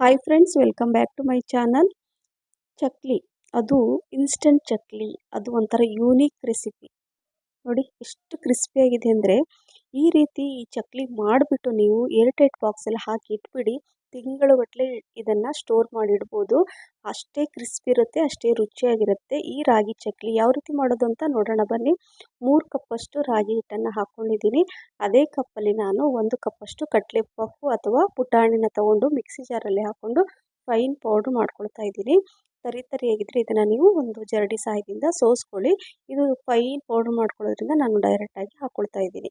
Hi friends welcome back to my channel chakli ಅದು instant chakli ಅದು ಒಂಥರ ಯೂನಿಕ್ ರೆಸಿಪಿ ನೋಡಿ, ಎಷ್ಟು ಕ್ರಿಸ್ಪಿಯಾಗಿದೆ ಅಂದರೆ ಈ ರೀತಿ ಈ ಚಕ್ಲಿ ಮಾಡಿಬಿಟ್ಟು ನೀವು ಏರ್ಟೈಟ್ ಬಾಕ್ಸಲ್ಲಿ ಹಾಕಿ ಇಟ್ಬಿಡಿ. ತಿಂಗಳುಗಟ್ಟಲೆ ಇದನ್ನು ಸ್ಟೋರ್ ಮಾಡಿ ಇಡ್ಬೋದು ಅಷ್ಟೇ ಕ್ರಿಸ್ಪಿ ಇರುತ್ತೆ, ಅಷ್ಟೇ ರುಚಿಯಾಗಿರುತ್ತೆ. ಈ ರಾಗಿ ಚಕ್ಲಿ ಯಾವ ರೀತಿ ಮಾಡೋದು ಅಂತ ನೋಡೋಣ ಬನ್ನಿ. ಮೂರು ಕಪ್ಪಷ್ಟು ರಾಗಿ ಹಿಟ್ಟನ್ನು ಹಾಕ್ಕೊಂಡಿದ್ದೀನಿ ಅದೇ ಕಪ್ಪಲ್ಲಿ ನಾನು ಒಂದು ಕಪ್ಪಷ್ಟು ಕಟ್ಲೆ ಪಪ್ಪು ಅಥವಾ ಪುಟಾಣಿನ ತಗೊಂಡು ಮಿಕ್ಸಿ ಜಾರಲ್ಲಿ ಹಾಕ್ಕೊಂಡು ಫೈನ್ ಪೌಡ್ರ್ ಮಾಡ್ಕೊಳ್ತಾ ಇದ್ದೀನಿ. ತರಿ ತರಿಯಾಗಿದ್ದರೆ ಇದನ್ನು ನೀವು ಒಂದು ಜರಡಿ ಸಹಾಯದಿಂದ ಸೋಸ್ಕೊಳ್ಳಿ. ಇದು ಫೈನ್ ಪೌಡ್ರ್ ಮಾಡ್ಕೊಳ್ಳೋದ್ರಿಂದ ನಾನು ಡೈರೆಕ್ಟಾಗಿ ಹಾಕ್ಕೊಳ್ತಾ ಇದ್ದೀನಿ.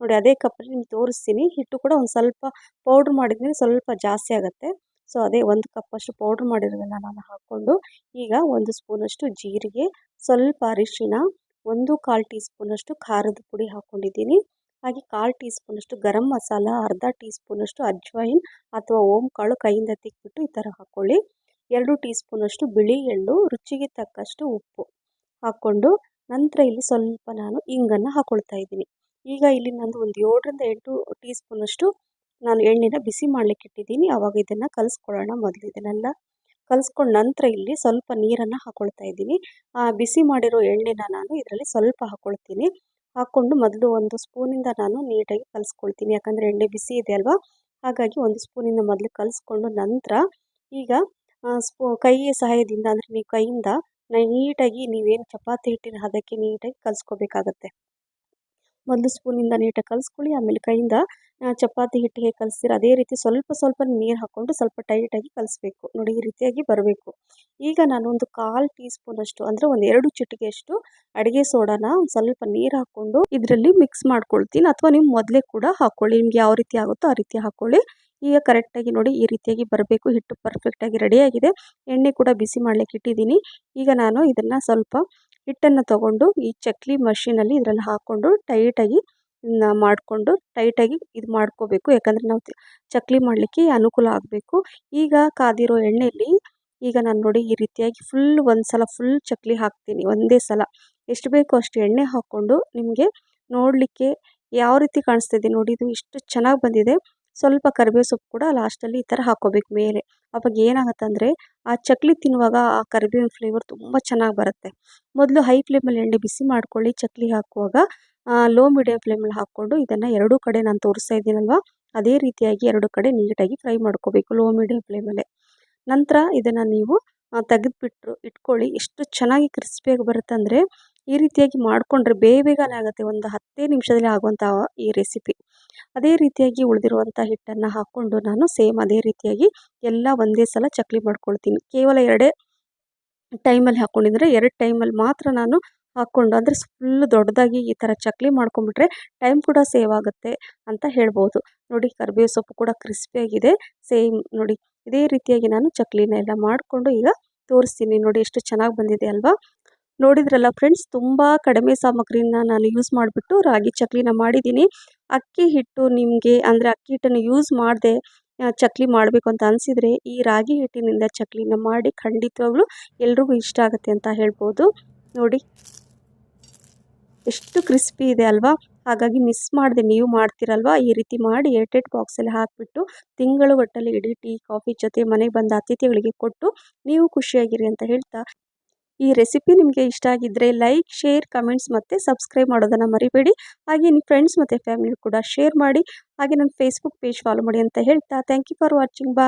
ನೋಡಿ ಅದೇ ಕಪ್ಪಲ್ಲಿ ನಿಮ್ಗೆ ತೋರಿಸ್ತೀನಿ. ಹಿಟ್ಟು ಕೂಡ ಒಂದು ಸ್ವಲ್ಪ ಪೌಡ್ರ್ ಮಾಡಿದ್ಮೇಲೆ ಸ್ವಲ್ಪ ಜಾಸ್ತಿ ಆಗುತ್ತೆ. ಸೊ ಅದೇ ಒಂದು ಕಪ್ಪಷ್ಟು ಪೌಡ್ರ್ ಮಾಡಿರೋದನ್ನು ನಾನು ಹಾಕ್ಕೊಂಡು, ಈಗ ಒಂದು ಸ್ಪೂನಷ್ಟು ಜೀರಿಗೆ, ಸ್ವಲ್ಪ ಅರಿಶಿನ ಒಂದು ಕಾಲು ಟೀ ಸ್ಪೂನಷ್ಟು ಖಾರದ ಪುಡಿ ಹಾಕ್ಕೊಂಡಿದ್ದೀನಿ ಹಾಗೆ ಕಾಲು ಟೀ ಸ್ಪೂನಷ್ಟು ಗರಂ ಮಸಾಲ, ಅರ್ಧ ಟೀ ಸ್ಪೂನಷ್ಟು ಅಜ್ವೈನ್ ಅಥವಾ ಕಾಳು ಕೈಯಿಂದ ತಿಕ್ಬಿಟ್ಟು ಈ ಥರ ಹಾಕ್ಕೊಳ್ಳಿ ಎರಡು ಟೀ ಸ್ಪೂನಷ್ಟು ಬಿಳಿ ಎಳ್ಳು, ರುಚಿಗೆ ತಕ್ಕಷ್ಟು ಉಪ್ಪು ಹಾಕ್ಕೊಂಡು ನಂತರ ಇಲ್ಲಿ ಸ್ವಲ್ಪ ನಾನು ಇಂಗನ್ನು ಹಾಕ್ಕೊಳ್ತಾ ಇದ್ದೀನಿ. ಈಗ ಇಲ್ಲಿ ನಂದು ಒಂದು ಏಳರಿಂದ ಎಂಟು ಟೀ ಸ್ಪೂನಷ್ಟು ನಾನು ಎಣ್ಣೆನ ಬಿಸಿ ಮಾಡಲಿಕ್ಕೆ ಇಟ್ಟಿದ್ದೀನಿ. ಆವಾಗ ಇದನ್ನು ಕಲಿಸ್ಕೊಳ್ಳೋಣ ಮೊದಲು ಇದನ್ನೆಲ್ಲ ಕಲಿಸ್ಕೊಂಡ ನಂತರ ಇಲ್ಲಿ ಸ್ವಲ್ಪ ನೀರನ್ನು ಹಾಕೊಳ್ತಾ ಇದ್ದೀನಿ. ಆ ಬಿಸಿ ಮಾಡಿರೋ ಎಣ್ಣೆನ ನಾನು ಇದರಲ್ಲಿ ಸ್ವಲ್ಪ ಹಾಕ್ಕೊಳ್ತೀನಿ ಹಾಕ್ಕೊಂಡು ಮೊದಲು ಒಂದು ಸ್ಪೂನಿಂದ ನಾನು ನೀಟಾಗಿ ಕಲಿಸ್ಕೊಳ್ತೀನಿ. ಯಾಕಂದರೆ ಎಣ್ಣೆ ಬಿಸಿ ಇದೆ ಅಲ್ವಾ? ಹಾಗಾಗಿ ಒಂದು ಸ್ಪೂನಿಂದ ಮೊದಲು ಕಲಿಸ್ಕೊಂಡು ನಂತರ ಈಗ ಸ್ಪೂ, ಕೈಯ ಸಹಾಯದಿಂದ ಅಂದರೆ ನೀವು ಕೈಯಿಂದ ನೀಟಾಗಿ ನೀವೇನು ಚಪಾತಿ ಹಿಟ್ಟಿನ ಹದಕ್ಕೆ ನೀಟಾಗಿ ಕಲಿಸ್ಕೋಬೇಕಾಗತ್ತೆ. ಒಂದು ಸ್ಪೂನಿಂದ ನೀಟಾಗಿ ಕಲಿಸ್ಕೊಳ್ಳಿ, ಆಮೇಲೆ ಕೈಯಿಂದ ಚಪಾತಿ ಹಿಟ್ಟು ಹೇಗೆ ಕಲಿಸ್ತೀರ ಅದೇ ರೀತಿ ಸ್ವಲ್ಪ ಸ್ವಲ್ಪ ನೀರು ಹಾಕ್ಕೊಂಡು ಸ್ವಲ್ಪ ಟೈಟಾಗಿ ಕಲಿಸ್ಬೇಕು. ನೋಡಿ, ಈ ರೀತಿಯಾಗಿ ಬರಬೇಕು. ಈಗ ನಾನು ಒಂದು ಕಾಲು ಟೀ ಸ್ಪೂನಷ್ಟು ಅಂದರೆ ಒಂದು ಎರಡು ಚಿಟಿಕೆಯಷ್ಟು ಅಡುಗೆ ಸೋಡಾನ ಒಂದು ಸ್ವಲ್ಪ ನೀರು ಹಾಕ್ಕೊಂಡು ಇದರಲ್ಲಿ ಮಿಕ್ಸ್ ಮಾಡ್ಕೊಳ್ತೀನಿ. ಅಥವಾ ನೀವು ಮೊದಲೇ ಕೂಡ ಹಾಕ್ಕೊಳ್ಳಿ ನಿಮ್ಗೆ ಯಾವ ರೀತಿ ಆಗುತ್ತೋ ಆ ರೀತಿ ಹಾಕ್ಕೊಳ್ಳಿ ಈಗ ಕರೆಕ್ಟಾಗಿ ನೋಡಿ, ಈ ರೀತಿಯಾಗಿ ಬರಬೇಕು. ಹಿಟ್ಟು ಪರ್ಫೆಕ್ಟಾಗಿ ರೆಡಿಯಾಗಿದೆ ಎಣ್ಣೆ ಕೂಡ ಬಿಸಿ ಮಾಡಲಿಕ್ಕೆ ಇಟ್ಟಿದ್ದೀನಿ. ಈಗ ನಾನು ಇದನ್ನು ಸ್ವಲ್ಪ ಹಿಟ್ಟನ್ನು ತಗೊಂಡು ಈ ಚಕ್ಲಿ ಮಷೀನಲ್ಲಿ ಇದರಲ್ಲಿ ಹಾಕ್ಕೊಂಡು ಟೈಟಾಗಿ ಮಾಡಿಕೊಂಡು ಟೈಟಾಗಿ ಇದು ಮಾಡ್ಕೋಬೇಕು. ಯಾಕಂದರೆ ನಾವು ಚಕ್ಲಿ ಮಾಡಲಿಕ್ಕೆ ಅನುಕೂಲ ಆಗಬೇಕು. ಈಗ ಕಾದಿರೋ ಎಣ್ಣೆಯಲ್ಲಿ ಈಗ ನಾನು ನೋಡಿ ಈ ರೀತಿಯಾಗಿ ಫುಲ್ ಒಂದು ಸಲ ಫುಲ್ ಚಕ್ಲಿ ಹಾಕ್ತೀನಿ. ಒಂದೇ ಸಲ. ಎಷ್ಟು ಬೇಕೋ ಅಷ್ಟು ಎಣ್ಣೆ ಹಾಕ್ಕೊಂಡು ನಿಮಗೆ ನೋಡಲಿಕ್ಕೆ ಯಾವ ರೀತಿ ಕಾಣಿಸ್ತಿದೆ ನೋಡಿ. ಇದು ಇಷ್ಟು ಚೆನ್ನಾಗಿ ಬಂದಿದೆ. ಸ್ವಲ್ಪ ಕರಿಬೇವು ಸೊಪ್ಪು ಕೂಡ ಲಾಸ್ಟಲ್ಲಿ ಈ ಥರ ಹಾಕ್ಕೋಬೇಕು ಮೇಲೆ. ಅವಾಗ ಏನಾಗುತ್ತೆ ಅಂದರೆ, ಆ ಚಕ್ಲಿ ತಿನ್ನುವಾಗ ಆ ಕರಿಬೇವಿನ ಫ್ಲೇವರ್ ತುಂಬ ಚೆನ್ನಾಗಿ ಬರುತ್ತೆ. ಮೊದಲು ಹೈ ಫ್ಲೇಮಲ್ಲಿ ಎಣ್ಣೆ ಬಿಸಿ ಮಾಡ್ಕೊಳ್ಳಿ, ಚಕ್ಲಿ ಹಾಕುವಾಗ ಲೋ ಮೀಡಿಯಮ್ ಫ್ಲೇಮಲ್ಲಿ ಹಾಕ್ಕೊಂಡು ಇದನ್ನು ಎರಡೂ ಕಡೆ ನಾನು ತೋರಿಸ್ತಾ ಇದ್ದೀನಲ್ವ? ಅದೇ ರೀತಿಯಾಗಿ ಎರಡು ಕಡೆ ನೀಟಾಗಿ ಫ್ರೈ ಮಾಡ್ಕೋಬೇಕು ಲೋ ಮೀಡಿಯಮ್ ಫ್ಲೇಮಲ್ಲೇ ನಂತರ ಇದನ್ನು ನೀವು ತೆಗೆದುಬಿಟ್ಟು ಇಟ್ಕೊಳ್ಳಿ, ಎಷ್ಟು ಚೆನ್ನಾಗಿ ಕ್ರಿಸ್ಪಿಯಾಗಿ ಬರುತ್ತೆ ಅಂದರೆ, ಈ ರೀತಿಯಾಗಿ ಮಾಡಿಕೊಂಡ್ರೆ ಬೇಗ ಬೇಗನೆ ಆಗುತ್ತೆ. ಒಂದು ಹತ್ತೇ ನಿಮಿಷದಲ್ಲಿ ಆಗುವಂಥ ಈ ರೆಸಿಪಿ ಅದೇ ರೀತಿಯಾಗಿ ಉಳಿದಿರುವಂಥ ಹಿಟ್ಟನ್ನು ಹಾಕ್ಕೊಂಡು ನಾನು ಸೇಮ್ ಅದೇ ರೀತಿಯಾಗಿ ಎಲ್ಲ ಒಂದೇ ಸಲ ಚಕ್ಲಿ ಮಾಡ್ಕೊಳ್ತೀನಿ. ಕೇವಲ ಎರಡೇ ಟೈಮಲ್ಲಿ ಹಾಕ್ಕೊಂಡಿದ್ರೆ ಎರಡು ಟೈಮಲ್ಲಿ ಮಾತ್ರ ನಾನು ಹಾಕ್ಕೊಂಡು ಅಂದರೆ ಫುಲ್ ದೊಡ್ಡದಾಗಿ ಈ ಥರ ಚಕ್ಲಿ ಮಾಡ್ಕೊಂಬಿಟ್ರೆ ಟೈಮ್ ಕೂಡ ಸೇವ್ ಆಗುತ್ತೆ ಅಂತ ಹೇಳ್ಬೋದು. ನೋಡಿ ಕರಿಬೇವು ಸೊಪ್ಪು ಕೂಡ ಕ್ರಿಸ್ಪಿಯಾಗಿದೆ ಸೇಮ್ ನೋಡಿ ಇದೇ ರೀತಿಯಾಗಿ ನಾನು ಚಕ್ಲಿನ ಎಲ್ಲ ಮಾಡಿಕೊಂಡು ಈಗ ತೋರಿಸ್ತೀನಿ. ನೋಡಿ ಎಷ್ಟು ಚೆನ್ನಾಗಿ ಬಂದಿದೆ ಅಲ್ವಾ? ನೋಡಿದ್ರಲ್ಲ ಫ್ರೆಂಡ್ಸ್ ತುಂಬ ಕಡಿಮೆ ಸಾಮಗ್ರಿನ ನಾನು ಯೂಸ್ ಮಾಡಿಬಿಟ್ಟು ರಾಗಿ ಚಕ್ಲಿನ ಮಾಡಿದ್ದೀನಿ. ಅಕ್ಕಿ ಹಿಟ್ಟು ನಿಮಗೆ ಅಂದರೆ ಅಕ್ಕಿ ಹಿಟ್ಟನ್ನು ಯೂಸ್ ಮಾಡದೆ ಚಕ್ಲಿ ಮಾಡಬೇಕು ಅಂತ ಅನಿಸಿದರೆ ಈ ರಾಗಿ ಹಿಟ್ಟಿನಿಂದ ಚಕ್ಲಿನ ಮಾಡಿ ಖಂಡಿತವಾಗ್ಲೂ ಎಲ್ರಿಗೂ ಇಷ್ಟ ಆಗುತ್ತೆ ಅಂತ ಹೇಳ್ಬೋದು. ನೋಡಿ. ಎಷ್ಟು ಕ್ರಿಸ್ಪಿ ಇದೆ ಅಲ್ವಾ? ಹಾಗಾಗಿ ಮಿಸ್ ಮಾಡಿದೆ, ನೀವು ಮಾಡ್ತೀರಲ್ವಾ? ಈ ರೀತಿ ಮಾಡಿ ಏರ್ಟೆಡ್ ಬಾಕ್ಸಲ್ಲಿ ಹಾಕಿಬಿಟ್ಟು ಒಟ್ಟಲ್ಲಿ ಇಡೀ ಟೀ, ಕಾಫಿ ಜೊತೆ ಮನೆಗೆ ಬಂದ ಅತಿಥಿಗಳಿಗೆ ಕೊಟ್ಟು ನೀವು ಖುಷಿಯಾಗಿರಿ ಅಂತ ಹೇಳ್ತಾ ಈ ರೆಸಿಪಿ ನಿಮಗೆ ಇಷ್ಟ ಆಗಿದ್ದರೆ ಲೈಕ್ ಶೇರ್ ಕಮೆಂಟ್ಸ್ ಮತ್ತು ಸಬ್ಸ್ಕ್ರೈಬ್ ಮಾಡೋದನ್ನು ಮರಿಬೇಡಿ. ಹಾಗೆ ನಿಮ್ಮ ಫ್ರೆಂಡ್ಸ್ ಮತ್ತು ಫ್ಯಾಮಿಲಿ ಕೂಡ ಶೇರ್ ಮಾಡಿ. ಹಾಗೆ ನನ್ನ ಫೇಸ್ಬುಕ್ ಪೇಜ್ ಫಾಲೋ ಮಾಡಿ ಅಂತ ಹೇಳ್ತಾ thank you for watching bye